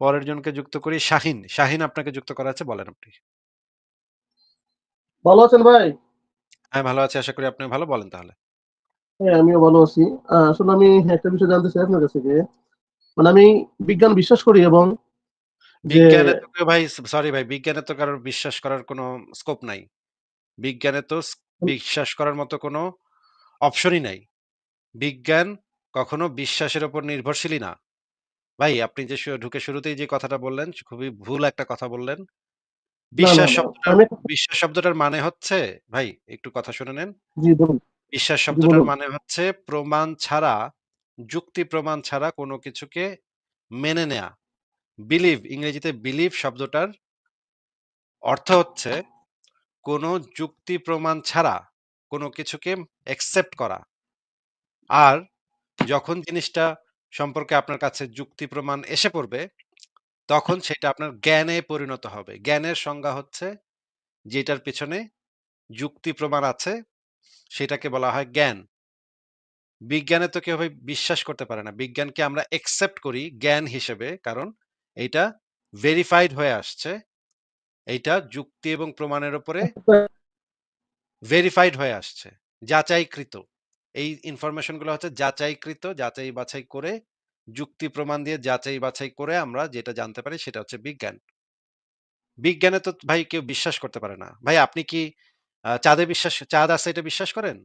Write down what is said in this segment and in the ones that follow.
পরের জনকে যুক্ত করি শাহিন। শাহিন আপনাকে যুক্ত করা আছে বলেন আপনি। ভালো আছেন ভাই? হ্যাঁ, ভালো আছি। আশা করি আপনিও ভালো। বলেন তাহলে। হ্যাঁ, আমিও ভালো আছি। আসলে আমি একটা বিষয় জানতে চাই আপনার কাছে যে, মানে আমি বিজ্ঞান বিশ্বাস করি এবং বিজ্ঞানে তো ভাই সরি ভাই বিজ্ঞানে তো কারোর বিশ্বাস করার কোনো স্কোপ নাই। বিজ্ঞানে তো বিশ্বাস করার মতো কোনো অপশনই নাই। বিজ্ঞান কখনো বিশ্বাসের উপর নির্ভরশীলই না। ভাই আপনি যে শু ঢুকে শুরুতেই যে কথাটা বললেন খুবই ভুল একটা কথা বললেন। না, না, বিশ্বাস না। শব্দটার বিশ্বাস শব্দটার মানে হচ্ছে ভাই একটু কথা শুনে নেন। জি, বলুন। বিশ্বাস জি, শব্দটার বলুন। মানে হচ্ছে প্রমাণ ছাড়া, যুক্তি প্রমাণ ছাড়া কোনো কিছুকে মেনে নেয়া। বিলিভ ইংরেজিতে বিলিভ শব্দটার অর্থ হচ্ছে কোনো যুক্তি প্রমাণ ছাড়া কোনো কিছুকে অ্যাকসেপ্ট করা। আর যখন জিনিসটা সম্পর্কে আপনার কাছে যুক্তি প্রমাণ এসে পড়বে, তখন সেটা আপনার জ্ঞানে পরিণত হবে। জ্ঞানের সংজ্ঞা হচ্ছে যেটার পেছনে যুক্তি প্রমাণ আছে, সেটাকে বলা হয় জ্ঞান। বিজ্ঞানে তো কেউ ভাই বিশ্বাস করতে পারে না। বিজ্ঞানকে আমরা অ্যাকসেপ্ট করি জ্ঞান হিসেবে। কারণ এইটা ভেরিফাইড হয়ে আসছে। এইটা যুক্তি এবং প্রমাণের উপরে ভেরিফাইড হয়ে আসছে। যাচাইকৃত। এই ইনফরমেশনগুলো হচ্ছে যাচাইকৃত, যাচাই বাছাই করে যুক্তি প্রমাণ দিয়ে যাচাই বাছাই করে আমরা যেটা জানতে পারি সেটা হচ্ছে বিজ্ঞান। বিজ্ঞানে তো ভাই কেউ বিশ্বাস করতে পারে না। ভাই আপনি কি চাঁদে বিশ্বাস চাঁদ আছে এটা বিশ্বাস করেন?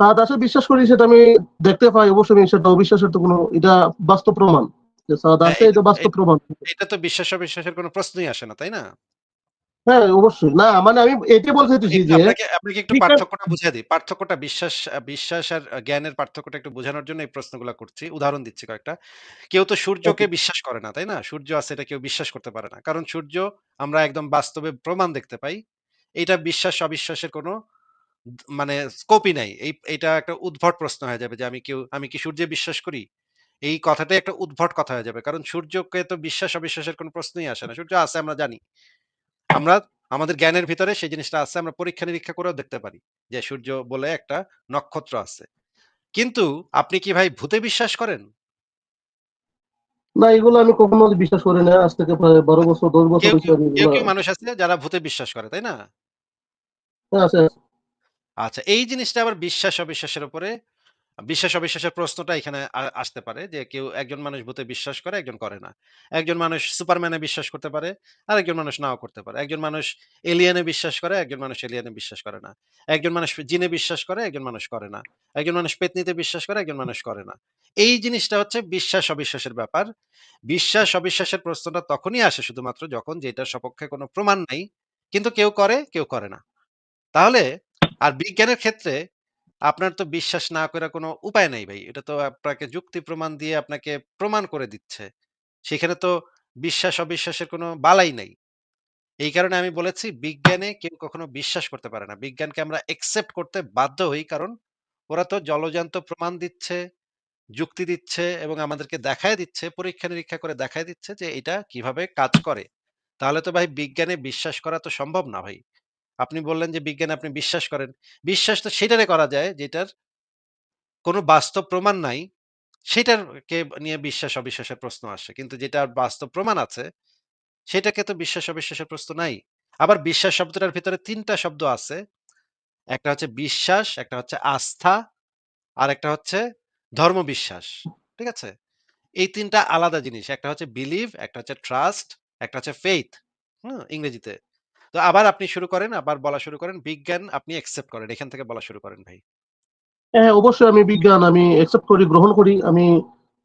চাঁদ আছে বিশ্বাস করি সেটা আমি দেখতে পাই অবশ্যই সেটা অবিশ্বাসের তো কোনো এটা বাস্তব প্রমাণ। যে চাঁদ হ্যাঁ, আছে এটা এটা বাস্তব প্রমাণ। এটা তো বিশ্বাস-অবিশ্বাসের কোনো প্রশ্নই আসে না, তাই না? হ্যাঁ, অবশ্যই। না মানে আমি চাইতেছি যে আপনাকে একটু পার্থক্যটা বুঝিয়ে দিই। পার্থক্যটা বিশ্বাস বিশ্বাস আর জ্ঞানের পার্থক্যটা একটু বোঝানোর জন্য এই প্রশ্নগুলা করছি। উদাহরণ দিচ্ছি কয়েকটা। কেউ তো সূর্যকে বিশ্বাস করে না, তাই না? সূর্য আছে এটা কেউ বিশ্বাস করতে পারে না। কারণ সূর্য আমরা একদম বাস্তবে প্রমাণ দেখতে পাই। এইটা বিশ্বাস-অবিশ্বাসের কোনো মানে স্কোপই নাই। এই এইটা একটা উদ্ভট প্রশ্ন হয়ে যাবে যে আমি কেউ আমি কি সূর্যে বিশ্বাস করি? এই কথাটাই একটা উদ্ভট কথা হয়ে যাবে। কারণ সূর্যকে তো বিশ্বাস-অবিশ্বাসের কোনো প্রশ্নই আসে না। সূর্য আছে আমরা জানি। আমরা আমাদের জ্ঞানের ভিতরে সেই জিনিসটা আছে। আমরা পরীক্ষা-নিরীক্ষা করেও দেখতে পারি যে সূর্য বলে একটা নক্ষত্র আছে। কিন্তু আপনি কি ভাই ভূতে বিশ্বাস করেন? না এগুলো আমি কখনো বিশ্বাস করি না। আজ থেকে প্রায় ১২ আ বছর ১০ বছর কেউ, কেউ, মানুষ আছে যারা ভূতে বিশ্বাস করে, তাই না? হ্যাঁ। আচ্ছা এই জিনিসটা আবার বিশ্বাস-অবিশ্বাসের উপরে বিশ্বাস-অবিশ্বাসের প্রশ্নটা এখানে আসতে পারে যে কেউ একজন মানুষ ভূতে বিশ্বাস করে, একজন করে না। একজন মানুষ সুপারম্যানে বিশ্বাস করতে পারে, আরেকজন মানুষ নাও করতে পারে। একজন মানুষ এলিয়েনে বিশ্বাস করে, একজন মানুষ এলিয়েনে বিশ্বাস করে না। একজন মানুষ জিনে বিশ্বাস করে, একজন মানুষ করে না। একজন মানুষ পেত্নীতে বিশ্বাস করে, একজন মানুষ করে না। এই জিনিসটা হচ্ছে বিশ্বাস-অবিশ্বাসের ব্যাপার। বিশ্বাস-অবিশ্বাসের প্রশ্নটা তখনই আসে শুধুমাত্র যখন যেটার সপক্ষে কোনো প্রমাণ নাই। কিন্তু কেউ করে, কেউ করে না। তাহলে আর বিজ্ঞানের ক্ষেত্রে আপনার তো বিশ্বাস না কইরা কোনো উপায় নাই ভাই। এটা তো আপনাকে যুক্তি প্রমাণ দিয়ে আপনাকে প্রমাণ করে দিচ্ছে। সেখানে তো বিশ্বাস-অবিশ্বাসের কোনো বালাই নাই। এই কারণে আমি বলেছি বিজ্ঞানে কেউ কখনো বিশ্বাস করতে পারে না। বিজ্ঞানকে আমরা অ্যাকসেপ্ট করতে বাধ্য হই। কারণ ওরা তো জলজান্ত প্রমাণ দিচ্ছে, যুক্তি দিচ্ছে এবং আমাদেরকে দেখায় দিচ্ছে, পরীক্ষা-নিরীক্ষা করে দেখায় দিচ্ছে যে এটা কীভাবে কাজ করে। তাহলে তো ভাই বিজ্ঞানে বিশ্বাস করা তো সম্ভব না ভাই। আপনি বললেন যে বিজ্ঞানে আপনি বিশ্বাস করেন। বিশ্বাস তো সেটারে করা যায় যেটার কোনো বাস্তব প্রমাণ নাই, সেটার কে নিয়ে বিশ্বাস-অবিশ্বাসের প্রশ্ন আসে। কিন্তু যেটার বাস্তব প্রমাণ আছে, সেটাকে তো বিশ্বাস-অবিশ্বাসের প্রশ্ন নাই। আবার বিশ্বাস শব্দটার ভেতরে ৩ টা শব্দ আছে। একটা হচ্ছে বিশ্বাস, একটা হচ্ছে আস্থা, আর একটা হচ্ছে ধর্মবিশ্বাস। ঠিক আছে? এই তিনটা আলাদা জিনিস। একটা হচ্ছে বিলিভ, একটা হচ্ছে ট্রাস্ট, একটা হচ্ছে ফেইথ। হুম? ইংরেজিতে। তো আবার আপনি শুরু করেন, আবার বলা শুরু করেন। বিজ্ঞান আপনি অ্যাকসেপ্ট করেন। এখান থেকে বলা শুরু করেন ভাই। হ্যাঁ, অবশ্যই আমি বিজ্ঞান আমি অ্যাকসেপ্ট করি, গ্রহণ করি। আমি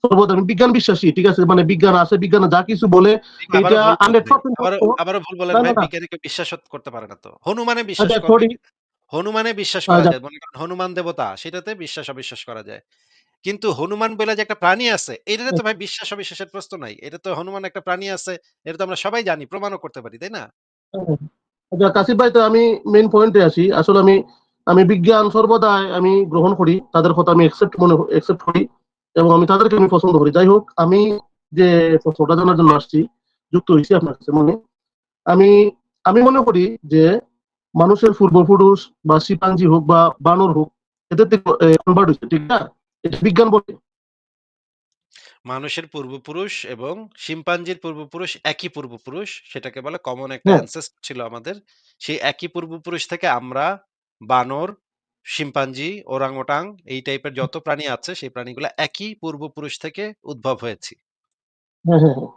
সর্বদা আমি বিজ্ঞান বিশ্বাসী। ঠিক আছে? মানে বিজ্ঞান আছে, বিজ্ঞানে যা কিছু বলে এটা আবারও ভুল বলেন ভাই। 100% আবারও ভুল বলেন ভাই। না। বিজ্ঞানে কেউ বিশ্বাস করতে পারে না তো। হনুমানে বিশ্বাস আচ্ছা করবে হনুমানে বিশ্বাস করা যায়। মনে করেন হনুমান দেবতা, সেটাতে বিশ্বাস-অবিশ্বাস করা যায়। কিন্তু হনুমান বলে যে একটা প্রাণী আছে, এটাতে তো ভাই বিশ্বাস-অবিশ্বাসের প্রশ্ন নাই। এটা তো হনুমান একটা প্রাণী আছে, এটা তো আমরা সবাই জানি, প্রমাণও করতে পারি, তাই না? আচ্ছা কাশিফ ভাই তো আমি মেইন পয়েন্টে আসি। আসলে আমি আমি বিজ্ঞান সর্বদাই আমি গ্রহণ করি। তাদের কথা আমি অ্যাকসেপ্ট মনে অ্যাকসেপ্ট করি এবং আমি তাদেরকে আমি পছন্দ করি। যাই হোক আমি যে প্রশ্নটা জানার জন্য আসছি, যুক্ত হইছি আপনার কাছে মনে। আমি আমি মনে করি যে মানুষের পূর্বপুরুষ বা শিপাঞ্জি হোক বা বানর হোক, এদের থেকে কনভার্ট হইছে, ঠিক না? এটা বিজ্ঞান বলে। মানুষের পূর্বপুরুষ এবং শিম্পাঞ্জির পূর্বপুরুষ একই পূর্বপুরুষ। সেটাকে বলে কমন একটা হ্যাঁ। ছিল আমাদের। সেই একই পূর্বপুরুষ থেকে আমরা, বানর, শিম্পাঞ্জি, ওরাং-ওটাং এই টাইপের যত প্রাণী আছে সেই প্রাণীগুলো একই পূর্বপুরুষ থেকে উদ্ভব হয়েছি। হ্যাঁ, হ্যাঁ, হ্যাঁ।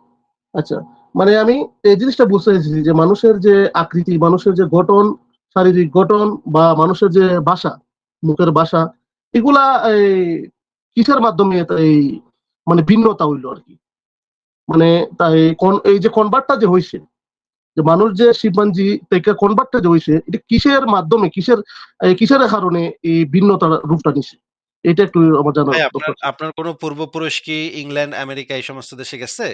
আচ্ছা। মানে আমি এই জিনিসটা বুঝতে পেরেছি যে মানুষের যে আকৃতি, মানুষের যে গঠন, শারীরিক গঠন বা মানুষের যে ভাষা, মুখের ভাষা এগুলা এই কিসের মাধ্যমে তা এই মানে ভিন্নতা হইল আরকি? মানে তাই কোন এই যে কনভার্টটা যে হইছে, যে মানুষ যে শিম্পাঞ্জি থেকে কনভার্টটা যে হইছে, এটা কিসের মাধ্যমে কিসের কিসের কারণে এই ভিন্নতার রূপটা নিছে? এটা একটু আমার ভাই আপনার কোন পূর্বপুরুষ কি ইংল্যান্ড, আমেরিকা এই সমস্ত দেশে গেছে?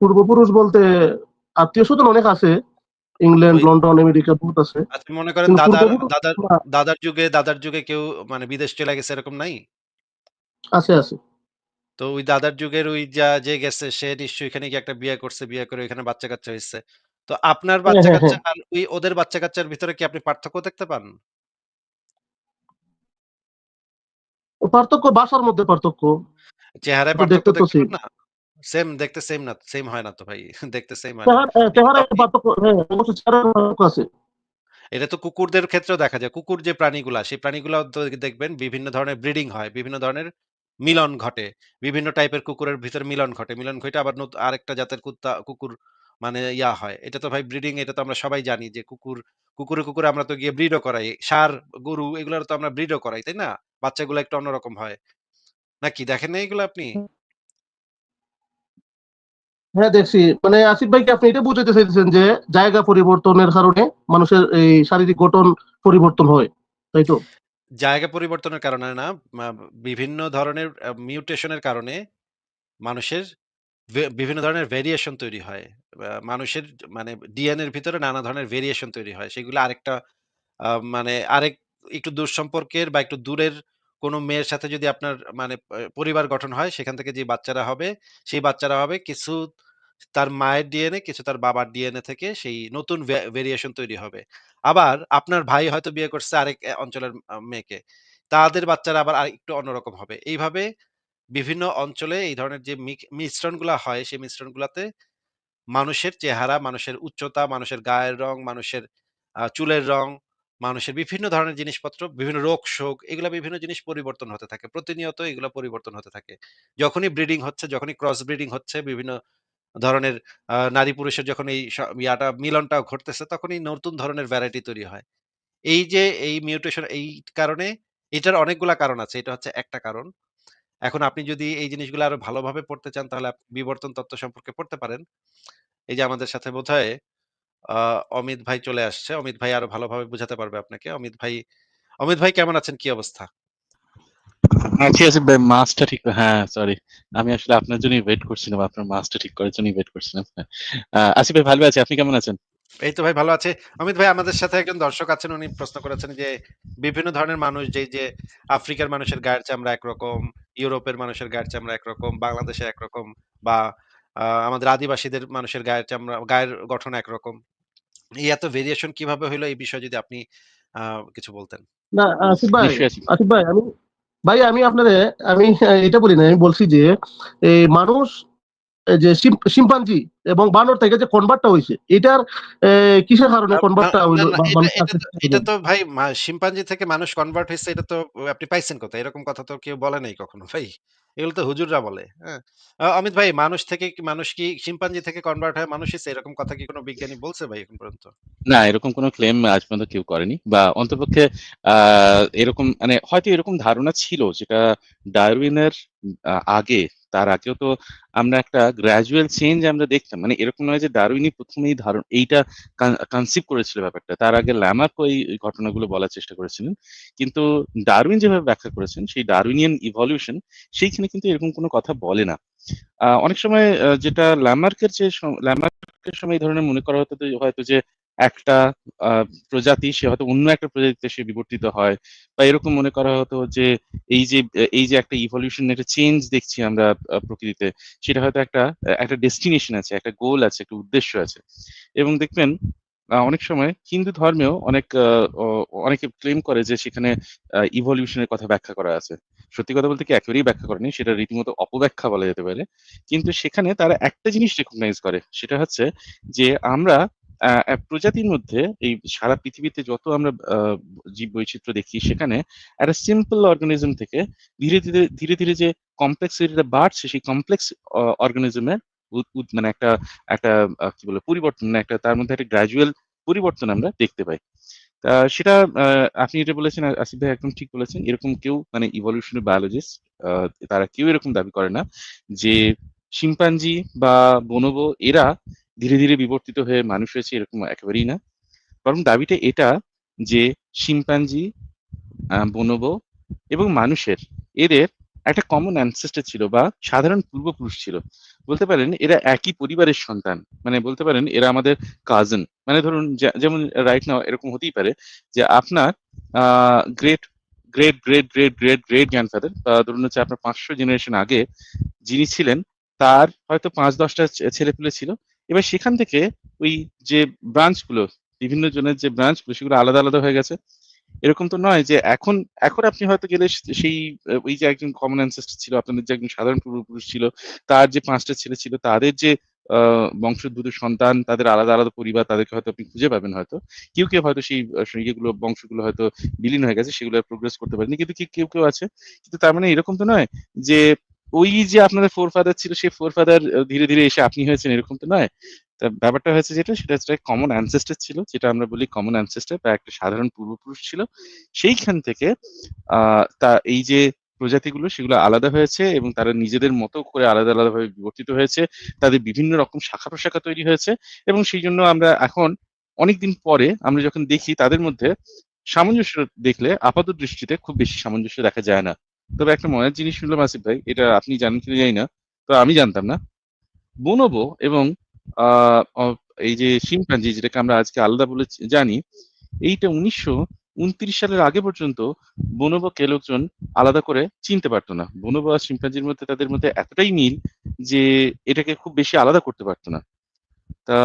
পূর্বপুরুষ বলতে আত্মীয়স্বজন অনেক আছে। ইংল্যান্ড, লন্ডন, আমেরিকা বহুত আছে। আপনি মনে করেন দাদার দাদার দাদার যুগে দাদার যুগে কেউ মানে বিদেশ চলে গেছে এরকম নাই? আছে, আছে। তো ওই দাদার যুগের ওই যা যে গেছে সে নিশ্চয়ই এখানে গিয়ে একটা বিয়ে করছে। বিয়ে করে ওইখানে বাচ্চা-কাচ্চা হইছে। তো আপনার হ্যাঁ, হ্যাঁ, বাচ্চা-কাচ্চা হ্যাঁ। আর ওই ওদের বাচ্চা-কাচ্চার ভিতরে কি আপনি পার্থক্য দেখতে পান? পার্থক্য বাসার মধ্যে পার্থক্য। চেহারায় পার্থক্য দেখতে তো দেখতে সেম। পান না? সেম দেখতে সেম না, সেম হয় না তো ভাই। দেখতে সেম হয় না। চেহারা অ্যা এটা তো চেহারায় আপনি পার্থক্য হ্যাঁ, অবশ্যই চেহারায় পার্থক্য আছে। এটা তো কুকুরদের ক্ষেত্রেও দেখা যায়। কুকুর যে প্রাণীগুলা, সেই প্রাণীগুলাও তো দেখবেন বিভিন্ন ধরনের ব্রিডিং হয়। বিভিন্ন ধরনের মিলন ঘটে। বিভিন্ন টাইপের কুকুরের ভিতরে মিলন ঘটে। মিলন ঘইটে আবার নত আরেকটা জাতের কুত্তা কুকুর মানে ইয়া হয়। এটা তো ভাই ব্রিডিং এটা তো আমরা সবাই জানি যে কুকুর কুকুরে, কুকুরে আমরা তো গিয়ে ব্রিডও করাই। ষাঁড়, গরু এগুলার তো আমরা ব্রিডও করাই, তাই না? বাচ্চাগুলা একটু অন্যরকম হয়। নাকি দেখেন নাই এগুলো আপনি? হ্যাঁ, দেখছি। মানে আসিফ ভাই কি আপনি এটা বুঝাইতে চাইতেছেন যে জায়গা পরিবর্তনের কারণে মানুষের এই শারীরিক গঠন পরিবর্তন হয়। তাই তো? জায়গা পরিবর্তনের কারণে না, বিভিন্ন ধরনের আ মিউটেশন এর কারণে মানুষের বিভিন্ন ধরনের ভেরিয়েশন তৈরি হয়। মানুষের মানে ডিএনএ এর ভিতরে নানা ধরনের ভেরিয়েশন তৈরি হয়। সেগুলো আরেকটা মানে আরেক একটু দূর সম্পর্কের বা একটু দূরের কোনো মেয়ের সাথে যদি আপনার মানে পরিবার গঠন হয়, সেখান থেকে যে বাচ্চারা হবে, সেই বাচ্চারা হবে কিছু তার মায়ের ডিএনএ, কিছু তার বাবার ডিএনএ থেকে সেই নতুন ভেরিয়েশন তৈরি হবে। আবার আপনার ভাই হয়তো বিয়ে করছে আরেক অঞ্চলের মেয়েকে। তাদের বাচ্চারা আবার আরেকটু অন্যরকম হবে। এইভাবে বিভিন্ন অঞ্চলে এই ধরনের যে মিশ্রণগুলা হয়, সেই মিশ্রণগুলাতে মানুষের চেহারা, মানুষের উচ্চতা, মানুষের গায়ের রং, মানুষের চুলের রং, মানুষের বিভিন্ন ধরনের জিনিসপত্র, বিভিন্ন রোগ-শোক এগুলা বিভিন্ন জিনিস পরিবর্তন হতে থাকে। প্রতিনিয়ত এগুলো পরিবর্তন হতে থাকে। যখনই ব্রিডিং হচ্ছে, যখনই ক্রস ব্রিডিং হচ্ছে বিভিন্ন ধরনের, আ, নারী-পুরুষের যখন এই ইয়াটা মিলনটা ঘটতেছে, তখনই নতুন ধরনের ভ্যারাইটি তৈরি হয়। এই যে, এই মিউটেশন এই কারণে এটার অনেকগুলা কারণ আছে। এটা হচ্ছে একটা কারণ। এখন আপনি যদি এই জিনিসগুলো আরও ভালোভাবে পড়তে চান, তাহলে বিবর্তন তত্ত্ব সম্পর্কে পড়তে পারেন। এই যে, আমাদের সাথে বোধহয়, আ, অমিত ভাই চলে আসছে। অমিত ভাই আরও ভালোভাবে বুঝাতে পারবে আপনাকে। অমিত ভাই অমিত ভাই কেমন আছেন? কি অবস্থা? আছি, আছি ভাই মাছটা ঠিক হ্যাঁ, সরি। আমি আসলে আপনার জন্যই ওয়েট করছিলাম। আপনার মাছটা ঠিক করার জন্যই ওয়েট করছিলাম। আসিফ ভাই ভালো আছি। আপনি কেমন আছেন? এই তো ভাই ভালো আছি। অমিত ভাই আমাদের সাথে একজন দর্শক আছেন। উনি প্রশ্ন করেছেন যে বিভিন্ন ধরনের মানুষ যেই যে আফ্রিকার মানুষের গায়ের চামড়া একরকম, ইউরোপের মানুষের গায়ের চামড়া একরকম, বাংলাদেশে একরকম বা আমাদের আদিবাসীদের মানুষের গায়ের চামড়া গায়ের গঠন একরকম। এই এত ভেরিয়েশন কীভাবে হইল এই বিষয়ে যদি আপনি কিছু বলতেন। না আসিফ ভাই। আসিফ ভাই আমি ভাই আমি আপনারে আমি এটা বলি না আমি বলছি যে এই মানুষ যে শিম্পাঞ্জি এবং বানর থেকে যে কনভার্টটা হইছে, এটার কিসের কারণে কনভার্টটা হইল এটা তো ভাই শিম্পাঞ্জি থেকে মানুষ কনভার্ট হইছে এটা তো আপনি পাইছেন কোথায়? এরকম কথা তো কেউ বলে নাই কখনো ভাই। এগুলো তো হুজুররা বলে। হ্যাঁ? অমিত ভাই মানুষ থেকে মানুষ কি শিম্পাঞ্জি থেকে কনভার্ট হয়ে মানুষ হইছে এরকম কথা কি কোন বিজ্ঞানী বলছে ভাই এখন পর্যন্ত? না, এরকম কোনো ক্লেম আজ পর্যন্ত কেউ করেনি বা অন্ততপক্ষে আ এরকম মানে হয়তো এরকম ধারণা ছিল যেটা ডারউইনের আগে তার আগেও তো আমরা একটা গ্র্যাজুয়াল চেঞ্জ আমরা দেখতাম। মানে এরকম নয় যে ১ম এই ধারণ এইটা কন কনসিভ করেছিল ব্যাপারটা। তার আগে ল্যামার্ক এই ঘটনাগুলো বলার চেষ্টা করেছিলেন। কিন্তু ডারউইন যেভাবে ব্যাখ্যা করেছেন, সেই ডারউইনিয়ান ইভলিউশন সেইখানে কিন্তু এরকম কোনো কথা বলে না। অনেক সময় যেটা ল্যামার্কের যে ল্যামার্কের সময় এই ধরনের মনে করা হতো হয়তো যে একটা প্রজাতি সে হয়তো অন্য একটা প্রজাতিতে সে বিবর্তিত হয় বা এরকম মনে করা হতো যে এই যে এই যে একটা ইভলিউশন একটা চেঞ্জ দেখছি আমরা প্রকৃতিতে সেটা হয়তো একটা একটা ডেস্টিনেশন আছে, একটা গোল আছে, একটা উদ্দেশ্য আছে। এবং দেখবেন অনেক সময় হিন্দু ধর্মেও অনেক অনেকে ক্লেম করে যে সেখানে আ ইভলিউশন এর কথা ব্যাখ্যা করা আছে। সত্যি কথা বলতে কি একেবারেই ব্যাখ্যা করেনি। সেটা রীতিমতো অপব্যাখ্যা বলা যেতে পারে। কিন্তু সেখানে তারা একটা জিনিস রেকগনাইজ করে। সেটা হচ্ছে যে আমরা প্রজাতির মধ্যে এই সারা পৃথিবীতে যত আমরা জীব জীববৈচিত্র্য দেখি সেখানে একটা সিম্পল অর্গানিজম থেকে ধীরে, ধীরে, ধীরে, ধীরে যে কমপ্লেক্সিটিটা বাড়ছে সেই কমপ্লেক্স অ অর্গানিজম উদ উদ মানে একটা একটা কি বলে পরিবর্তন না একটা তার মধ্যে একটা গ্র্যাজুয়াল পরিবর্তন আমরা দেখতে পাই। সেটা আপনি যেটা বলেছেন আসিফ ভাই একদম ঠিক বলেছেন। এরকম কেউ মানে ইভলিউশনারি বায়োলজিস্ট তারা কেউ এরকম দাবি করে না যে শিম্পাঞ্জি বা বনব এরা ধীরে, ধীরে বিবর্তিত হয়ে মানুষ হয়েছে এরকম একেবারেই না। বরং দাবিটা এটা যে শিম্পাঞ্জি, বনব এবং মানুষের এদের একটা কমন অ্যানসেস্টর ছিল বা সাধারণ পূর্বপুরুষ ছিল। বলতে পারেন এরা একই পরিবারের সন্তান। মানে বলতে পারেন এরা আমাদের কাজিন। মানে ধরুন যেমন রাইট নাও এরকম হতেই পারে যে আপনার great, great, great, great, great, great grandfather বা ধরুন হচ্ছে আপনার ৫০০ জেনারেশন আগে যিনি ছিলেন তার হয়তো ৫-১০ টা ছে ছেলেপুলে ছিল। এবার সেখান থেকে ওই যে ব্রাঞ্চগুলো বিভিন্ন জনের যে ব্রাঞ্চগুলো সেগুলো আলাদা, আলাদা হয়ে গেছে। এরকম তো নয় যে এখন, এখন আপনি হয়তো গেলে সেই ওই যে একজন কমন অ্যানসেস্টর ছিল, আপনাদের যে একজন সাধারণ পূর্বপুরুষ ছিল, তার যে পাঁচটা ছেলে ছিল তাদের যে বংশোদ্ভূত সন্তান, তাদের আলাদা, আলাদা পরিবার তাদেরকে হয়তো আপনি খুঁজে পাবেন হয়তো। কেউ, কেউ হয়তো সেই ইয়েগুলো বংশগুলো হয়তো বিলীন হয়ে গেছে সেগুলো প্রোগ্রেস করতে পারেনি। কিন্তু কেউ, কেউ আছে। কিন্তু তার মানে এরকম তো নয় যে ওই যে আপনাদের ফোর ফাদার ছিল সেই ফোর ফাদার ধীরে, ধীরে এসে আপনি হয়েছেন এরকম তো নয়। তা ব্যাপারটা হয়েছে যেটা সেটা হচ্ছে কমন অ্যানসেস্টর ছিল। যেটা আমরা বলি কমন অ্যানসেস্টর বা একটা সাধারণ পূর্বপুরুষ ছিল। সেইখান থেকে তা এই যে প্রজাতিগুলো সেগুলো আলাদা হয়েছে এবং তারা নিজেদের মতো করে আলাদা, আলাদাভাবে বিবর্তিত হয়েছে। তাদের বিভিন্ন রকম শাখা-প্রশাখা তৈরি হয়েছে এবং সেই জন্য আমরা এখন অনেকদিন পরে আমরা যখন দেখি তাদের মধ্যে সামঞ্জস্য দেখলে আপাত দৃষ্টিতে খুব বেশি সামঞ্জস্য দেখা যায় না। তবে একটা মজার জিনিস শুনলাম আসিফ ভাই, এটা আপনি জানেন কিনা জানি না। তো আমি জানতাম না। বনবো এবং এই যে শিম্পাঞ্জি যেটাকে আমরা আজকে আলাদা বলে জানি, এইটা ১৯২৯ সালের আগে পর্যন্ত বনবোকে লোকজন আলাদা করে চিনতে পারত না। বনবো আর শিম্পাঞ্জির মধ্যে তাদের মধ্যে এতটাই মিল যে এটাকে খুব বেশি আলাদা করতে পারতো না। তা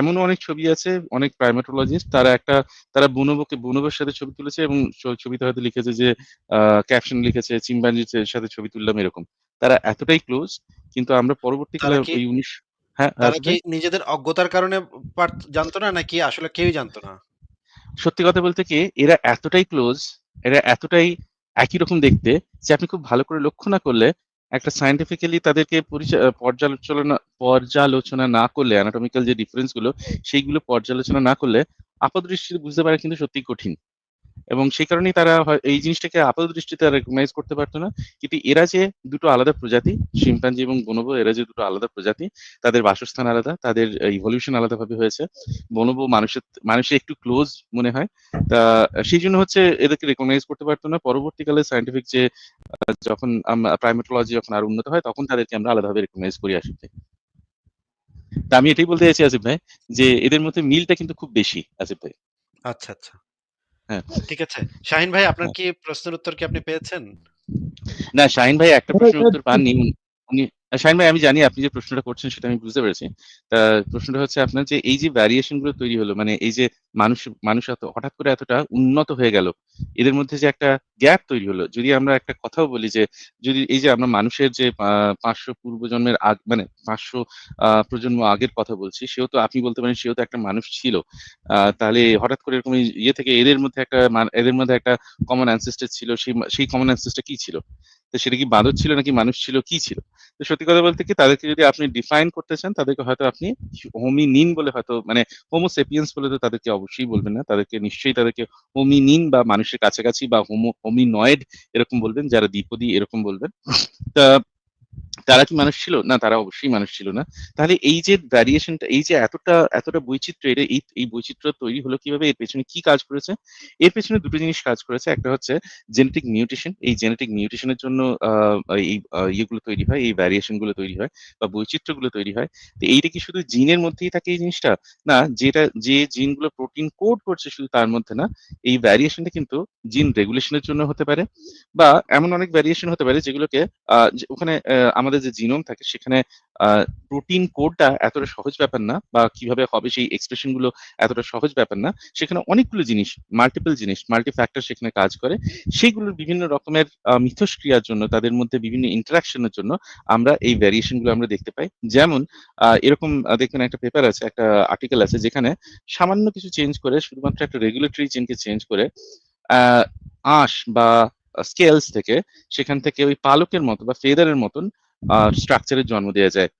এমন অনেক ছবি আছে, অনেক প্রাইমেটোলজিস্ট তারা একটা তারা বুনবকে বনবোর সাথে ছবি তুলেছে এবং ছবিতে হয়তো লিখেছে যে ক্যাপশন লিখেছে চিম্পাঞ্জির সাথে ছবি তুললাম এরকম। তারা এতটাই ক্লোজ কিন্তু আমরা পরবর্তীকালে ওই ১৯ হ্যাঁ, তারা কি নিজেদের অজ্ঞতার কারণে জানতো না নাকি আসলে কেউই জানতো না? সত্যি কথা বলতে কি এরা এতটাই ক্লোজ, এরা এতটাই একই রকম দেখতে যে আপনি খুব ভালো করে লক্ষ্য না করলে একটা সায়েন্টিফিক্যালি তাদেরকে পর্যালোচনা পর্যালোচনা না করলে অ্যানাটমিক্যাল যে ডিফারেন্সগুলো সেইগুলো পর্যালোচনা না করলে আপাতদৃষ্টিতে বুঝতে পারা কিন্তু সত্যি কঠিন। এবং সেই কারণেই তারা এই জিনিসটাকে আপাত দৃষ্টিতে রেকগনাইজ করতে পারতো না। কিন্তু এরা যে দুটো আলাদা প্রজাতি, শিম্পাঞ্জি এবং বনবো এরা যে দুটো আলাদা প্রজাতি, তাদের বাসস্থান আলাদা, তাদের ইভলিউশন আলাদাভাবে হয়েছে। বনবো মানুষের মানুষের একটু ক্লোজ মনে হয়। তা সেইজন্য হচ্ছে এদেরকে রেকগনাইজ করতে পারতো না। পরবর্তীকালে সায়েন্টিফিক যে যখন প্রাইমেটোলজি যখন আর উন্নত হয় তখন তাদেরকে আমরা আলাদাভাবে রেকগনাইজ করি ভাই। তা আমি এটাই বলতে চাইছি আসিফ ভাই যে এদের মধ্যে মিলটা কিন্তু খুব বেশি আসিফ ভাই। আচ্ছা, আচ্ছা। হ্যাঁ। ঠিক আছে। শাহিন ভাই আপনার হ্যাঁ। কি প্রশ্নের উত্তর কি আপনি পেয়েছেন? না শাহিন ভাই একটা হ্যাঁ, প্রশ্নের উত্তর পাননি। উনি উনি ভাই, আমি জানি আপনি যে প্রশ্নটা করছেন সেটা আমি বুঝতে পেরেছি। তা প্রশ্নটা হচ্ছে আপনার যে এই যে ভ্যারিয়েশনগুলো তৈরি হলো মানে এই যে মানুষ মানুষ এত, হঠাৎ করে এতটা উন্নত হয়ে গেল। এদের মধ্যে যে একটা গ্যাপ তৈরি হলো। যদি আমরা একটা কথাও বলি যে, যদি এই যে আমরা মানুষের যে ৫০০ পূর্বজন্মের আগ মানে ৫০০ আ, প্রজন্ম আগের কথা বলছি, সেও তো আপনি বলতে পারেন সেও তো একটা মানুষ ছিল। তাহলে হঠাৎ করে এরকম ইয়ে থেকে এদের মধ্যে একটা এদের মধ্যে একটা কমন অ্যানসেস্টর ছিল। সেই সেই কমন অ্যানসেস্টর কি ছিল? তো সেটা কি বাঁদর ছিল নাকি মানুষ ছিল, কি ছিল? তো সত্যি কথা বলতে কি তাদেরকে যদি আপনি ডিফাইন করতে চান তাদেরকে হয়তো আপনি হোমি নিন বলে হয়তো মানে হোমো সেপিয়েন্স বলে তো তাদেরকে অবশ্যই বলবেন না। তাদেরকে নিশ্চয়ই তাদেরকে হোমি নিন বা মানুষের কাছাকাছি বা হোমো হোমিনয়েড এরকম বলবেন যারা দ্বিপদী এরকম বলবেন। তা তারা কি মানুষ ছিল? না তারা অবশ্যই মানুষ ছিল না। তাহলে এই যে ভ্যারিয়েশনটা এই যে এতটা এতটা বৈচিত্র্য এটা এই এই বৈচিত্র্য তৈরি হলো কীভাবে? এর পেছনে কি কাজ করেছে? এর পেছনে দুটো জিনিস কাজ করেছে। একটা হচ্ছে জেনেটিক মিউটেশন। এই জেনেটিক মিউটেশন এর জন্য এই ইয়েগুলো তৈরি হয়, এই ভ্যারিয়েশনগুলো তৈরি হয় বা বৈচিত্র্যগুলো তৈরি হয়। তো এইটা কি শুধু জিনের মধ্যেই থাকে এই জিনিসটা? না যেটা যে জিনগুলো প্রোটিন কোড করছে শুধু তার মধ্যে না। এই ভ্যারিয়েশনটা কিন্তু জিন রেগুলেশন এর জন্য হতে পারে বা এমন অনেক ভ্যারিয়েশন হতে পারে যেগুলোকে ওখানে আমাদের আমাদের যে জিনোম থাকে সেখানে প্রোটিন কোডটা এতটা সহজ ব্যাপার না বা কীভাবে হবে সেই এক্সপ্রেশনগুলো এতটা সহজ ব্যাপার না। সেখানে অনেকগুলো জিনিস মাল্টিপল জিনিস মাল্টি ফ্যাক্টর সেখানে কাজ করে। সেইগুলোর বিভিন্ন রকমের মিথস্ক্রিয়ার জন্য তাদের মধ্যে বিভিন্ন ইন্টারাকশনের জন্য আমরা এই ভ্যারিয়েশনগুলো আমরা দেখতে পাই। যেমন এরকম দেখবেন একটা পেপার আছে একটা আর্টিকেল আছে যেখানে সামান্য কিছু চেঞ্জ করে শুধুমাত্র একটা রেগুলেটরি চেনকে চেঞ্জ করে আহ, আঁশ বা স্কেলস থেকে সেখান থেকে ওই পালকের মতো বা ফেদারের মতন স্ট্রাকচারের জন্ম দেওয়া যায়।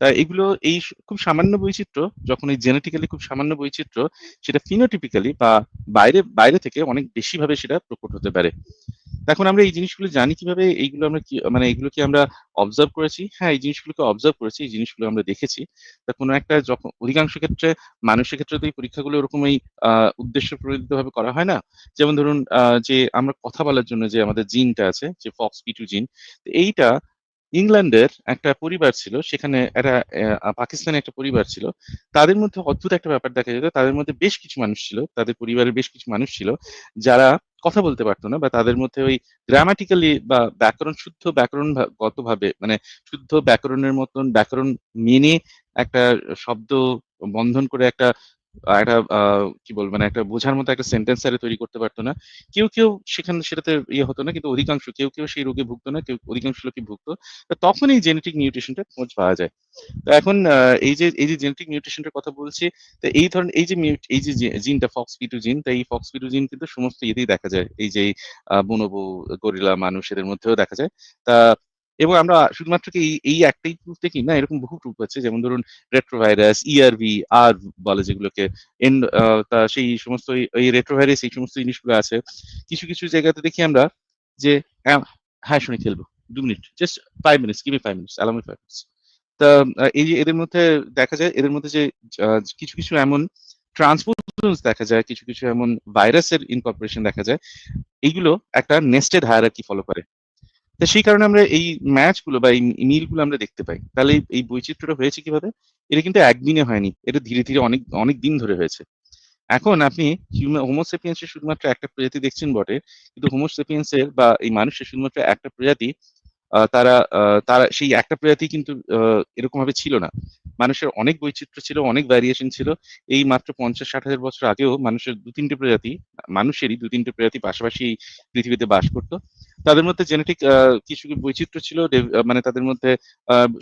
তা এগুলো এই খুব সামান্য বৈচিত্র্য, যখন এই জেনেটিক্যালি খুব সামান্য বৈচিত্র্য, সেটা ফিনোটিপিক্যালি বা বাইরে বাইরে থেকে অনেক বেশি ভাবে সেটা প্রকট হতে পারে। এখন আমরা এই জিনিসগুলো জানি কীভাবে, এইগুলো আমরা কি মানে এগুলো কি আমরা অবজার্ভ করেছি? হ্যাঁ এই জিনিসগুলোকে অবজার্ভ করেছি, এই জিনিসগুলো আমরা দেখেছি। তা কোনো একটা যখন, অধিকাংশ ক্ষেত্রে মানুষের ক্ষেত্রে তো এই পরীক্ষাগুলো ওরকমই আহ উদ্দেশ্য প্রণোদিত ভাবে করা হয় না। যেমন ধরুন যে আমরা কথা বলার জন্য যে আমাদের জিনটা আছে, যে ফক্স পি টু জিন এইটা ইংল্যান্ডের একটা পরিবার ছিল, সেখানে একটা পাকিস্তানের একটা পরিবার ছিল। তাদের মধ্যে অদ্ভুত একটা ব্যাপার দেখা যেত। তাদের মধ্যে বেশ কিছু মানুষ ছিল, তাদের পরিবারের বেশ কিছু মানুষ ছিল, যারা কথা বলতে পারতো না বা তাদের মধ্যে ওই গ্রামাটিক্যালি বা ব্যাকরণ, শুদ্ধ ব্যাকরণ গত ভাবে মানে শুদ্ধ ব্যাকরণের মতন ব্যাকরণ মেনে একটা শব্দ বন্ধন করে একটা একটা কি বলব মানে একটা বোঝার মতো একটা সেন্টেন্স আরে তৈরি করতে পারতো না। কেউ কেউ সেখানে সেটাতে ইয়ে হতো না, কিন্তু অধিকাংশ, কেউ কেউ সেই রোগে ভুগতো না, কেউ অধিকাংশ লোকই ভুগতো। তখন এই জেনেটিক মিউটেশনটা খোঁজ পাওয়া যায়। তো এখন এই যে এই যে জেনেটিক মিউটেশনটার কথা বলছি, তো এই ধরনের, এই যে এই যে জিনটা ফক্স পিটু জিন তা এই ফক্স পিটু জিন কিন্তু সমস্ত ইয়েতেই দেখা যায়। এই যে বনবু গরিলা মানুষ এদের মধ্যেও দেখা যায়। তা এবং আমরা শুধুমাত্র কি এই একটাই প্রুফ দেখি না, এরকম বহু প্রুফ আছে, যেমন ধরুন রেট্রোভাইরাস ইআরভি আর বলে যেগুলোকে, এন তা সেই সমস্ত এই- রেট্রোভাইরাস এই সমস্ত জিনিসগুলো আছে। কিছু কিছু জায়গাতে দেখি আমরা যে হ্যাঁ শুনে, খেলব। দু মিনিট জাস্ট ফাইভ মিনিটস কিমি five minutes allow me five minutes তা এই এদের মধ্যে দেখা যায়, এদের মধ্যে যে কিছু কিছু এমন ট্রান্সপোর্টেশন দেখা যায়, কিছু কিছু এমন ভাইরাসের ইনকর্পোরেশন দেখা যায়, এইগুলো একটা নেস্টেড হায়ারার্কি ফলো করে। তো সেই কারণে আমরা এই ম্যাচগুলো বা এই মিলগুলো আমরা দেখতে পাই। তাহলে এই- বৈচিত্র্যটা হয়েছে কীভাবে? এটা কিন্তু একদিনে হয়নি। এটা ধীরে ধীরে অনেক অনেক দিন ধরে হয়েছে। এখন আপনি হোমোসেপিয়েন্স এর শুধুমাত্র একটা প্রজাতি দেখছেন বটে, কিন্তু হোমোসেপিয়েন্স এর বা এই মানুষের শুধুমাত্র একটা প্রজাতি তারা তারা, সেই একটা প্রজাতি কিন্তু এরকম ভাবে ছিল না। মানুষের অনেক বৈচিত্র্য ছিল, অনেক ভ্যারিয়েশন ছিল। এই মাত্র পঞ্চাশ, ষাট হাজার বছর আগেও মানুষের দু তিনটে প্রজাতি, মানুষেরই দু তিনটে প্রজাতি পাশাপাশি পৃথিবীতে বাস করত। তাদের মধ্যে জেনেটিক কিছু বৈচিত্র্য ছিল মানে তাদের মধ্যে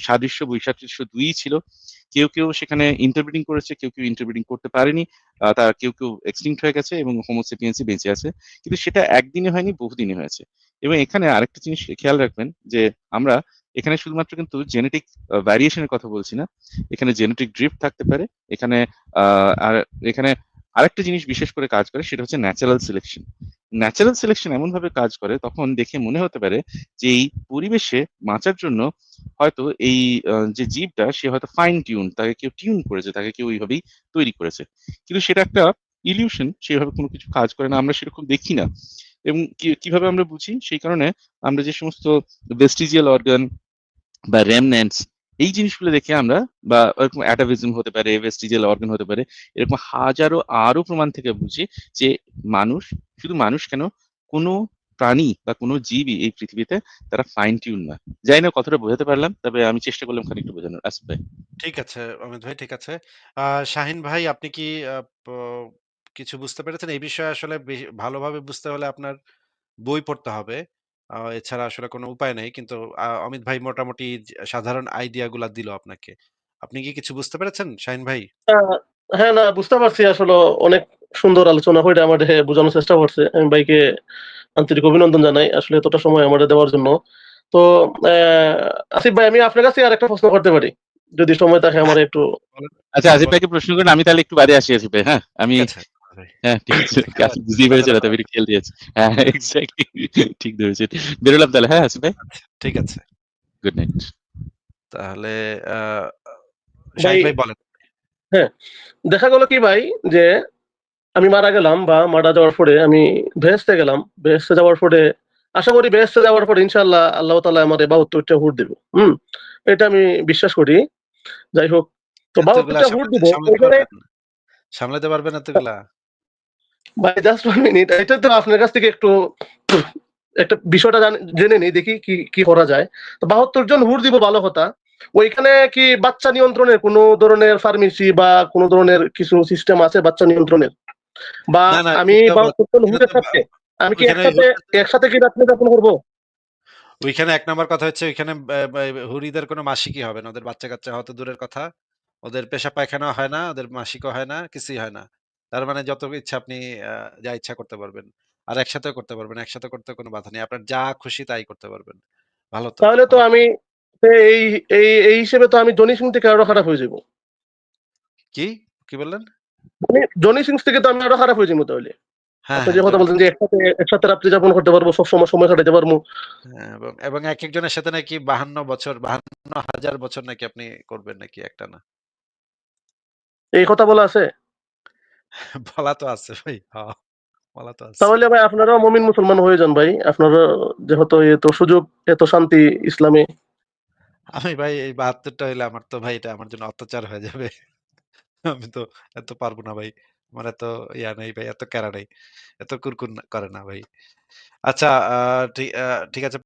সাদৃশ্য বৈসাদৃশ্য দুই ছিল। কেউ কেউ সেখানে ইন্টারপ্রিটিং করেছে, কেউ কেউ ইন্টারপ্রিটিং করতে পারেনি তার কেউ কেউ এক্সটিংক্ট হয়ে গেছে এবং হোমোসেপিয়েন্সি বেঁচে আছে। কিন্তু সেটা একদিনে হয়নি, বহুদিনে হয়েছে। এবং এখানে আরেকটা জিনিস খেয়াল রাখবেন যে আমরা এখানে শুধুমাত্র কিন্তু জেনেটিক ভ্যারিয়েশনের কথা বলছি না। এখানে জেনেটিক ড্রিফট থাকতে পারে। এখানে আর এখানে আরেকটা জিনিস বিশেষ করে কাজ করে সেটা হচ্ছে ন্যাচারাল সিলেকশন ন্যাচারাল সিলেকশন এমন ভাবে কাজ করে, তখন দেখে মনে হতে পারে যে এই পরিবেশে বাঁচার জন্য হয়তো এই যে জীবটা সে হয়তো ফাইন টিউন তাকে কেউ টিউন করেছে, তাকে কেউ ওইভাবেই তৈরি করেছে। কিন্তু সেটা একটা ইলিউশন সেভাবে কোনো কিছু কাজ করে না, আমরা সেরকম দেখি না। এবং কীভাবে আমরা বুঝি? সেই কারণে আমরা যে সমস্ত ভেস্টিজিয়াল অর্গান বা রেমন্যান্টস এই জিনিসগুলো দেখে আমরা বা এরকম অ্যাটাভিজম হতে পারে ভেস্টিজিয়াল অর্গান হতে পারে, এরকম হাজারো আরও প্রমাণ থেকে বুঝি যে মানুষ, শুধু মানুষ কেন, কোনো প্রাণী বা কোনো জীবই এই পৃথিবীতে তারা ফাইন টিউন না যাই না, কথাটা বোঝাতে পারলাম, তবে আমি চেষ্টা করলাম খানিকটা বোঝানোর ভাই ঠিক আছে, অমিত ভাই, ঠিক আছে। শাহিন ভাই, আপনি কি কিছু বুঝতে পেরেছেন? এই বিষয়ে আসলে ভালোভাবে বুঝতে হলে আপনার বই পড়তে হবে। আহ, এছাড়া আসলে কোনো উপায় নেই। কিন্তু আহ, অমিত ভাই মোটামুটি যে- সাধারণ আইডিয়া গুলা দিল আপনাকে। আপনি কি কিছু বুঝতে পেরেছেন শাহিন ভাই? হ্যাঁ না বুঝতে পারছি আসলে অনেক সুন্দর আলোচনা করে আমাদের বোঝানোর চেষ্টা করছে আমি ভাইকে আন্তরিক অভিনন্দন জানাই আসলে এতটা সময় আমাদের দেওয়ার জন্য তো আহ, আসিফ ভাই আমি আপনার কাছে আর একটা প্রশ্ন করতে পারি যদি সময় থাকে আমার একটু আচ্ছা আসিফ ভাইকে প্রশ্ন করেন আমি তাহলে একটু বাদে আসি আসিফ ভাই হ্যাঁ আমি ঠিক আছে ভাই। হ্যাঁ ঠিক আছে আসিফ বুঝতেই পেরেছে না তবে একটু দিয়েছে হ্যাঁ এক্স্যাক্টলি ঠিক ধরেছেন বেরোলাম তাহলে হ্যাঁ আসিফ ভাই আচ্ছা, ঠিক আছে। গুড নাইট তাহলে আহ, ভাই- ভাই বলেন। দেখা গেল কি ভাই যে আমি মারা গেলাম বা মারা যাওয়ার পরে আমি ভেস্তে গেলাম ভেস্তে যাওয়ার পরে আশা করি ভেস্তে যাওয়ার পরে ইনশাল্লাহ আল্লাহ তালা আমার বাহাত্তরটা ভোট দেব হুম এটা আমি বিশ্বাস করি যাই হোক তো বাহাত্তরটা সামলাতে দিব সামলাতে পারবেন? সামলাতে পারবেন এতগুলা? ভাই জাস্ট ওয়ান মিনিট এটা তো আপনার কাছ থেকে একটু একটা বিষয়টা জেনে নিই দেখি কি কি করা যায়। তো বাহাত্তর জন হুর দিব ভালো কথা। ওইখানে কি বাচ্চা নিয়ন্ত্রণের কোনো ধরনের ফার্মেসি বা কোনো ধরনের কিছু সিস্টেম আছে বাচ্চা নিয়ন্ত্রণের? বা আমি বাহাত্তর জন হুরের সাথে আমি কি একসাথে একসাথে কি রাত্রে যাপন করব? ওইখানে এক নাম্বার কথা হচ্ছে ওইখানে হুরিদের কোনো মাসিকই হবে না। ওদের বাচ্চা কাচ্চা হয়তো দূরের কথা। ওদের পেশা পায়খানা হয় না ওদের মাসিকও হয় না কিছুই হয় না। তার মানে যত ইচ্ছা আপনি যা ইচ্ছা করতে পারবেন। আর একসাথে করতে পারবেন একসাথে করতে কোনো বাধা নেই। আপনার যা খুশি তাই করতে পারবেন। ভালো তো। তাহলে তো আমি এই এই এই হিসেবে তো আমি জনি সিং থেকে আরও খারাপ হয়ে যাব। কি? কি বললেন? জনি- জনি সিং থেকে তো আমি আরও খারাপ হয়ে যাব তাহলে। হ্যাঁ আপনি যে হ্যাঁ, কথা বলছেন যে একসাথে একসাথে রাত্রি যাপন করতে পারব সবসময় সময় কাটাতে পারব। হ্যাঁ, এবং এবং এক একজনের সাথে নাকি বাহান্ন বছর বাহান্ন হাজার বছর নাকি আপনি করবেন নাকি একটা না এই কথা বলা আছে? বলা তো আছে ভাই বলা তো আছে। তাহলে ভাই আপনারাও মমিন মুসলমান হয়ে যান ভাই আপনারা যেহেতু এত সুযোগ এত শান্তি ইসলামে। আমি ভাই এই বাহাত্তরটা হইলে আমার তো ভাই এটা আমার জন্য অত্যাচার হয়ে যাবে। আমি তো এত পারব না ভাই আমার এত ইয়া নেই ভাই এত ক্যারা নেই এত কুরকুর না- করে না ভাই। আচ্ছা ঠিক আছে।